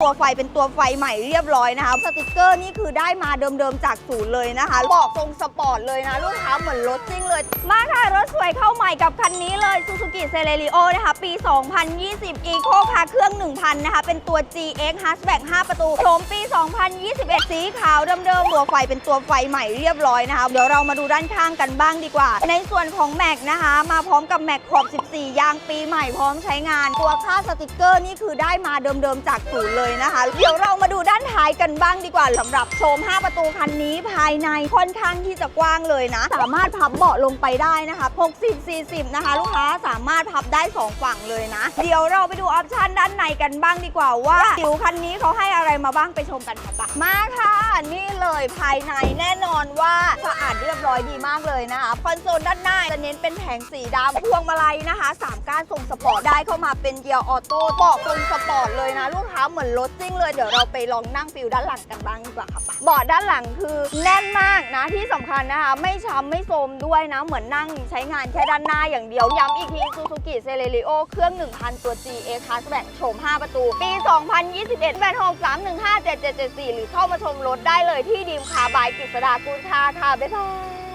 ตัวไฟเป็นตัวไฟใหม่เรียบร้อยนะคะ สติกเกอร์นี่คือได้มาเดิมๆจากศูนย์เลยนะคะ บอกทรงสปอร์ตเลยนะ ลูกค้าเหมือนรถซิงเลย มาค่ะ รถสวยเข้าใหม่กับคันนี้เลย Suzuki Celerio นะคะ ปี 2020 Eco ค่ะ เครื่อง 1,000 นะคะ เป็นตัว GX Hatchback 5 ประตูโฉมปี 2021 สีขาวเดิมๆตัวไฟเป็นตัวไฟใหม่เรียบร้อยนะคะ เดี๋ยวเรามาดูด้านข้างกันบ้างดีกว่า ในส่วนของแม็กนะคะ มาพร้อมกับแม็กขอบ 14 ยางปีใหม่พร้อมใช้งาน ตัวค่าสติกเกอร์นี่คือได้มาเดิมๆจากศูนย์เลยนะคะ เดี๋ยวเรามาดูด้าน ท้ายกันบ้างดีกว่าสำหรับโชม 5 ประตูคันนี้ภายในค่อนข้างที่จะกว้างเลยนะ สามารถพับเบาะลงไปได้นะคะ 60 40 นะคะ ลูกค้าสามารถพับได้ 2 ฝั่งเลยนะ เดี๋ยวเราไปดูออปชันด้านในกันบ้างดีกว่าว่าผิวคันนี้เขาให้อะไรมาบ้างไปชมกันค่ะปะมาค่ะ นี่เลยภายในแน่นอนว่าสะอาดเรียบร้อยดีมากเลยนะคะคอนโซลด้านหน้าจะเน้นเป็นแผงสีดำพวงมาลัยนะคะสามก้านทรงสปอร์ตได้เข้ามาเป็นเกียร์ออโต้เบาะทรงสปอร์ตเลยนะ ลูกค้าเหมือนรถซิ่งเลยเดี๋ยวเราไปลองนั่งั่งฟิลด้านหลังกันบ้างดีกว่าค่ะปะเบาะด้านหลังคือแน่นมากนะที่สำคัญนะคะ ไม่ช้ำไม่โทมด้วยนะ เหมือนนั่งใช้งานแค่ด้านหน้าอย่างเดียว ย้ำอีกทีซูซูกิเซเลริโอเครื่อง 1,000 ตัว G A Class แบ่งโฉม 5 ประตู ปี 2021 8 6 3 1 5 7 7 7 4หรือเข้ามาชมรถได้เลยที่ดีมคาบายกฤษดากุลชาค่ะบ๊ายบาย